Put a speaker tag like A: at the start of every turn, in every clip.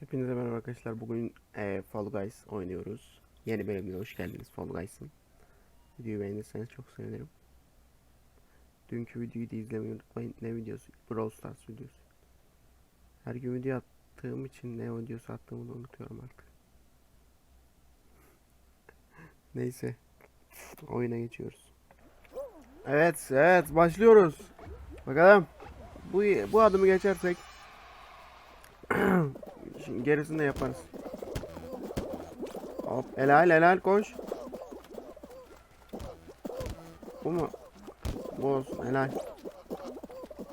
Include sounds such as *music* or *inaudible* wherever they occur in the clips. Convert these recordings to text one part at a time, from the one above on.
A: Hepinize merhaba arkadaşlar. Bugün eee Fall Guys oynuyoruz. Yeni bölümüne hoş geldiniz Fall Guys'ın. Videoyu beğenirseniz çok sevinirim. Dünkü videoyu da izlemeyi unutmayın. Ne videosu? Brawl Stars videosu. Her gün video attığım için ne videosu attığımı da unutuyorum artık. *laughs* Neyse. Oyuna geçiyoruz. Evet, evet başlıyoruz. Bakalım. Bu bu adımı geçersek *clears throat* Şimdi gerisini de yaparız. Hop helal helal koş. Bu mu? Bu olsun helal.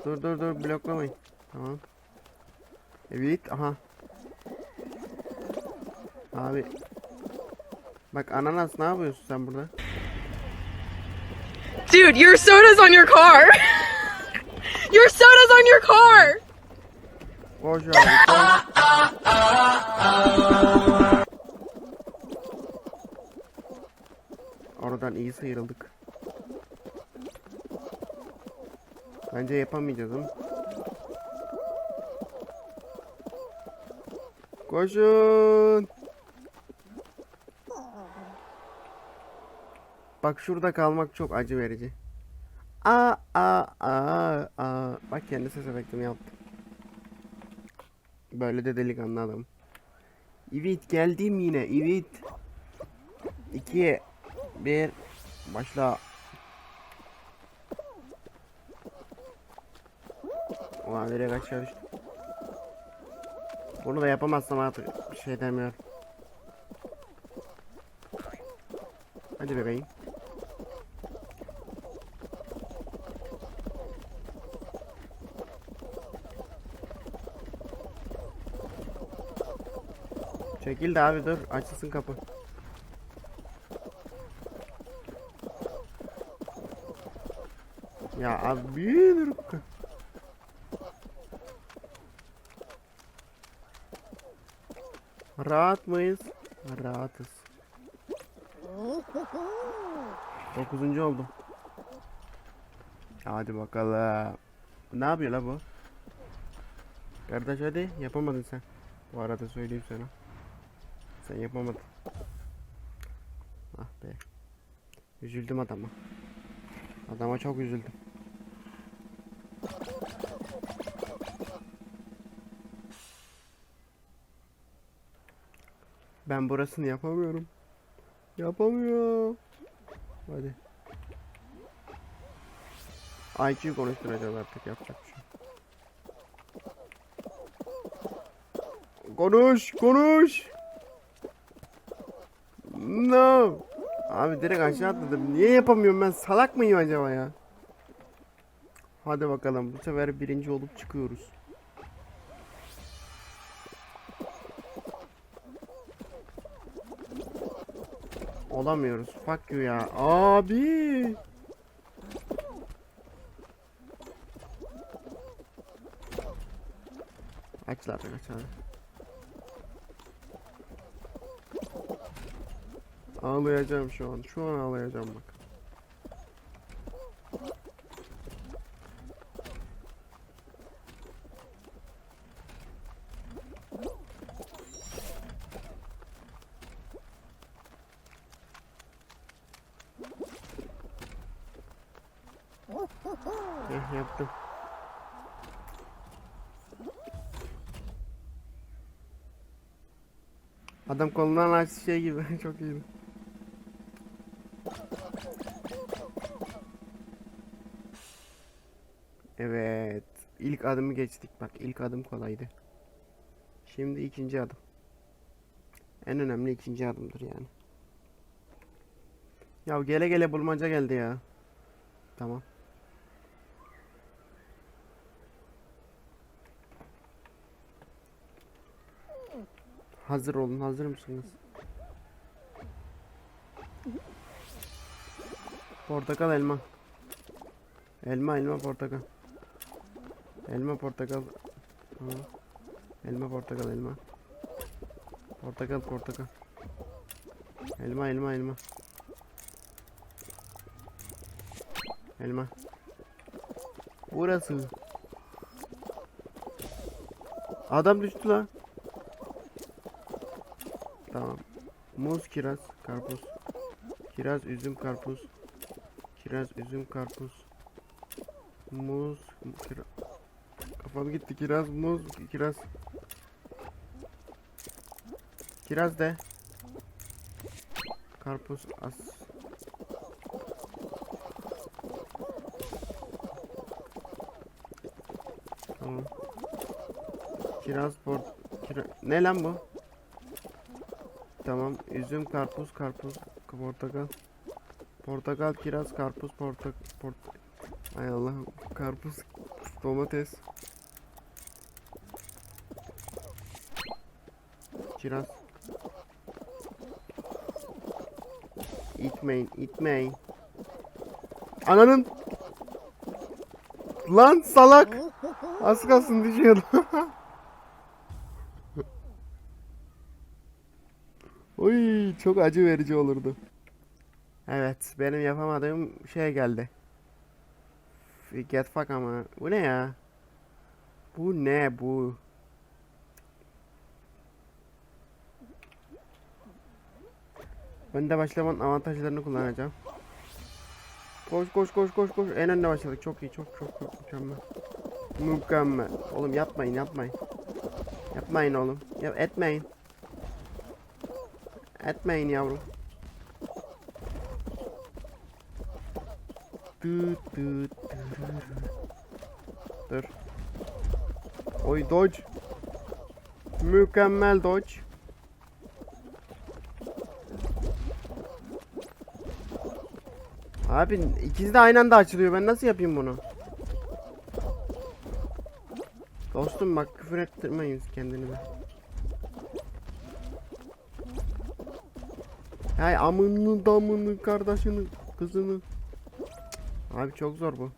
A: Dur dur dur bloklamayın. Tamam. Evet aha. Abi. Bak ananas ne yapıyorsun sen burada?
B: Dude, your soda's on your car. *laughs* your soda's on your car.
A: Koş abi. Oradan iyi sıyrıldık. Bence yapamayacağız ama. Koşun. Bak şurada kalmak çok acı verici. Aa aa aa aa. Bak kendi ses efektimi yaptım. Böyle de delikanlı adam. Evet geldim yine. Evet. 2 1 Başla. Ulan nereye kaçıyor düştüm. Bunu da yapamazsam artık bir şey demiyorum. Hadi bebeğim. Çekil de abi dur açılsın kapı. Ya abi dur. Rahat mıyız? Rahatız. Dokuzuncu oldum. Hadi bakalım. Ne yapıyor la bu? Kardeş hadi yapamadın sen. Bu arada söyleyeyim sana. Sen yapamadın. Ah be. Üzüldüm adama. Adama çok üzüldüm. Ben burasını yapamıyorum. Yapamıyorum. Hadi. IQ konuşturacağız artık yapacak bir şey. Konuş, konuş. No. Abi direkt aşağı atladım. Niye yapamıyorum ben? Salak mıyım acaba ya? Hadi bakalım. Bu sefer birinci olup çıkıyoruz. Olamıyoruz. Fuck you ya. Abi. Aç lan aç abi. Ağlayacağım şu an. Şu an ağlayacağım bak. Eh yaptım. Adam kolundan açtı şey gibi. *laughs* Çok iyiydi. Evet. İlk adımı geçtik. Bak ilk adım kolaydı. Şimdi ikinci adım. En önemli ikinci adımdır yani. Ya gele gele bulmaca geldi ya. Tamam. Hazır olun. Hazır mısınız? Portakal elma. Elma elma portakal. Elma portakal. Tamam. Elma portakal elma. Portakal portakal. Elma elma elma. Elma. Burası. Adam düştü la. Tamam. Muz, kiraz, karpuz. Kiraz, üzüm, karpuz. Kiraz, üzüm, karpuz. Muz, kiraz. Kafam gitti. Kiraz, muz, kiraz. Kiraz de. Karpuz, as. Tamam. Kiraz, port, kira... Ne lan bu? Tamam. Üzüm, karpuz, karpuz, portakal. Portakal, kiraz, karpuz, portak, port. Ay Allah. Karpuz, domates. Kiraz. İtmeyin, itmeyin. Ananın. Lan salak. Az kalsın düşüyordu. *laughs* Oy çok acı verici olurdu. Evet benim yapamadığım şey geldi. Get fuck ama. Bu ne ya? Bu ne bu? Önde başlamanın avantajlarını kullanacağım. Koş koş koş koş koş. En önde başladık. Çok iyi. Çok çok çok mükemmel. Mükemmel. Oğlum yapmayın yapmayın. Yapmayın oğlum. Ya etmeyin. Etmeyin yavrum. Dur. Oy dodge. Mükemmel dodge. Abi ikisi de aynı anda açılıyor. Ben nasıl yapayım bunu? Dostum bak küfür ettirmeyin kendini be. Hay amını damını kardeşini kızını. Abi çok zor bu.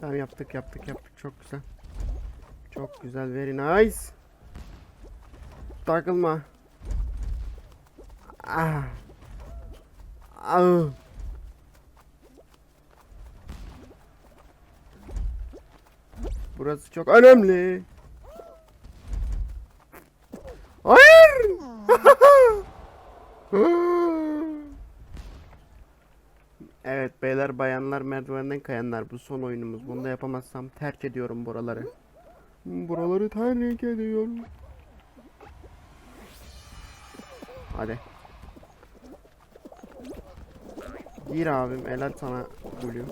A: Tamam yaptık yaptık yaptık çok güzel. Çok güzel very nice. Takılma. Ah. Ah. Burası çok önemli. Hayır. *laughs* evet beyler bayanlar merdivenden kayanlar bu son oyunumuz. Bunu da yapamazsam terk ediyorum buraları. Buraları terk ediyorum. Hadi. Gir abim helal sana gülüm.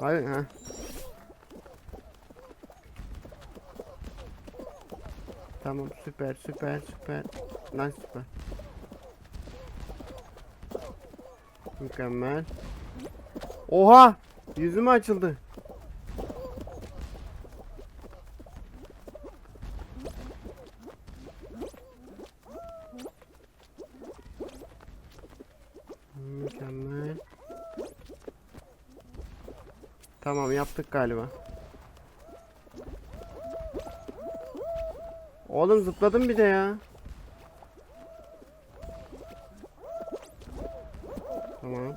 A: Hadi ha. Tamam süper süper süper. Lan süper. Mükemmel. Oha! Yüzüm açıldı. Galiba. Oğlum zıpladım bir de ya. Tamam.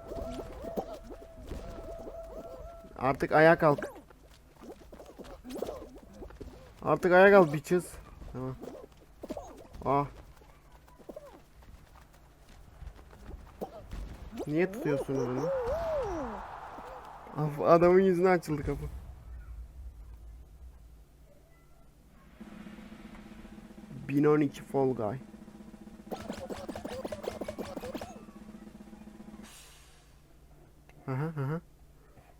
A: Artık ayağa kalk. Artık ayağa kalk bitches. Tamam. Ah. Niye tutuyorsunuz onu? Adamın yüzüne açıldı kapı. Bin on iki Fall Guy. Aha aha.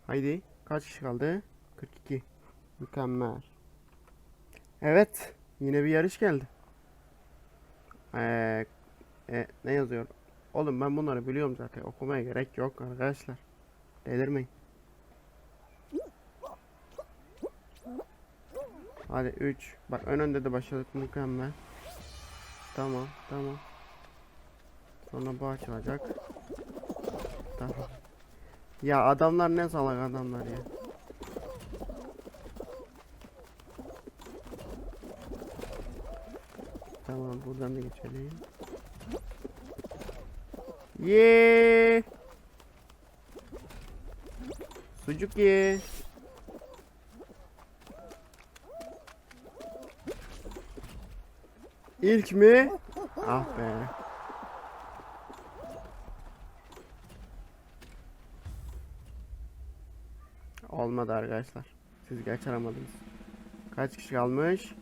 A: Haydi. Kaç kişi kaldı? 42. Mükemmel. Evet. Yine bir yarış geldi. Ee, e, ne yazıyor? Oğlum ben bunları biliyorum zaten. Okumaya gerek yok arkadaşlar. Delirmeyin. Hadi 3. Bak ön önde de başladık mükemmel. Tamam tamam. Sonra bu açılacak. Tamam. Ya adamlar ne salak adamlar ya. Tamam buradan da geçelim. Yeah. Sucuk ye. İlk mi? Ah be. Olmadı arkadaşlar. Siz geçeremadınız. Kaç kişi kalmış?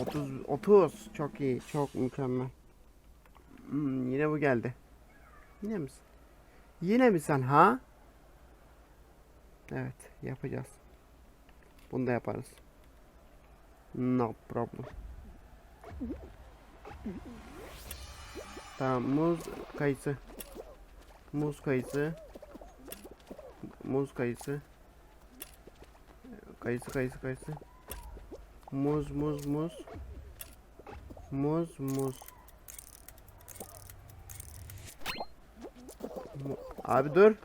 A: 30 30 çok iyi çok mükemmel. Hmm, yine bu geldi. Yine misin? Yine mi sen ha? Evet yapacağız. Bunu da yaparız. No problem. Tamam muz kayısı. Muz kayısı. Muz kayısı. Kayısı kayısı kayısı. Muz muz muz. Muz muz. Mu- Abi dur.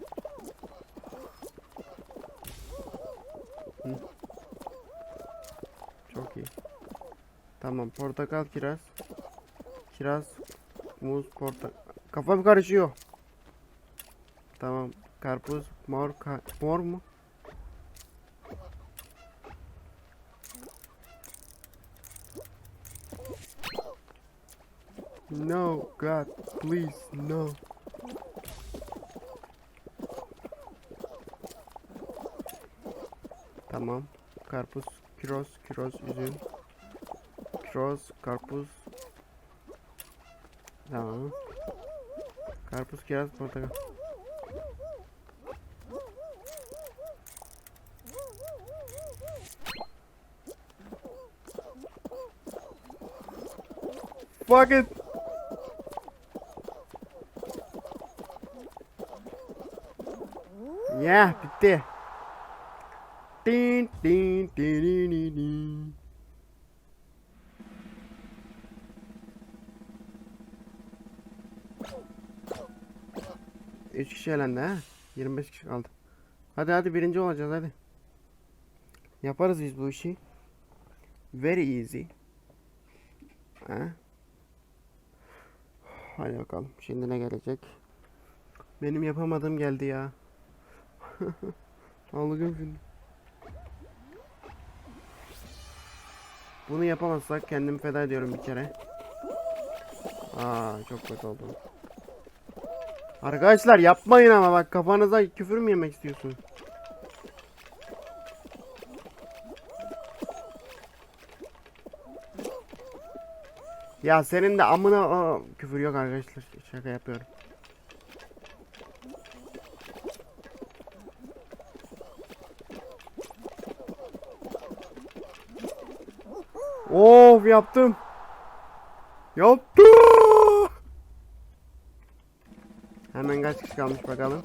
A: Tamam portakal kiraz. Kiraz muz portakal. Kafam karışıyor. Tamam karpuz mor ka- mor mu? No God please no. Tamam. Karpuz, kiroz, kiroz, üzüm. Kiroz, karpuz. Tamam. Karpuz, kiraz, portakal. Fuck it. Yeah, bitti. Din din din. Üç kişi elendi ha. 25 kişi kaldı. Hadi hadi birinci olacağız hadi. Yaparız biz bu işi. Very easy. Ha? Hadi bakalım. Şimdi ne gelecek? Benim yapamadığım geldi ya. *laughs* Ağlayacağım şimdi. Bunu yapamazsak kendimi feda ediyorum bir kere. Aa çok kötü oldu. Arkadaşlar yapmayın ama bak kafanıza küfür mü yemek istiyorsun? Ya senin de amına Aa, küfür yok arkadaşlar şaka yapıyorum. Of yaptım. Yaptım. Hemen kaç kişi kalmış bakalım.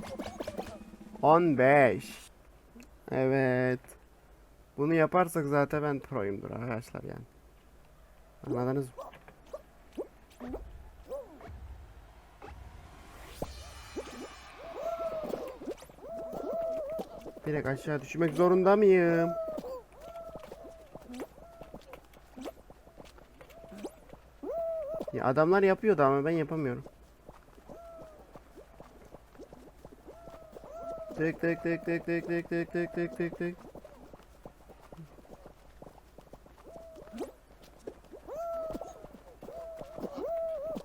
A: 15. Evet. Bunu yaparsak zaten ben proyumdur arkadaşlar yani. Anladınız mı? Direkt aşağı düşmek zorunda mıyım? Ya adamlar yapıyordu ama ben yapamıyorum. Tık tık tık tık tık tık tık tık tık tık tık.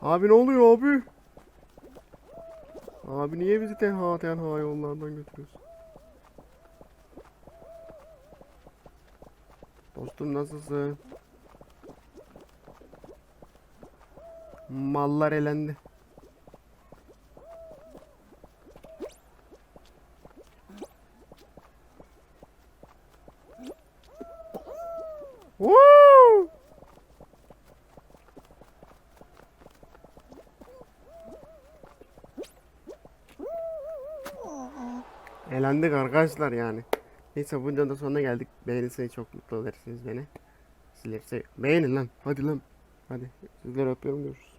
A: Abi ne oluyor abi? Abi niye bizi tenha tenha yollardan götürüyorsun? Dostum nasılsın? Mallar elendi. Elendik arkadaşlar yani. Neyse bu videonun sonuna geldik. Beğenirseniz çok mutlu edersiniz beni. Sizleri sev- Beğenin lan. Hadi lan. Hadi. Sizleri öpüyorum. Görüşürüz.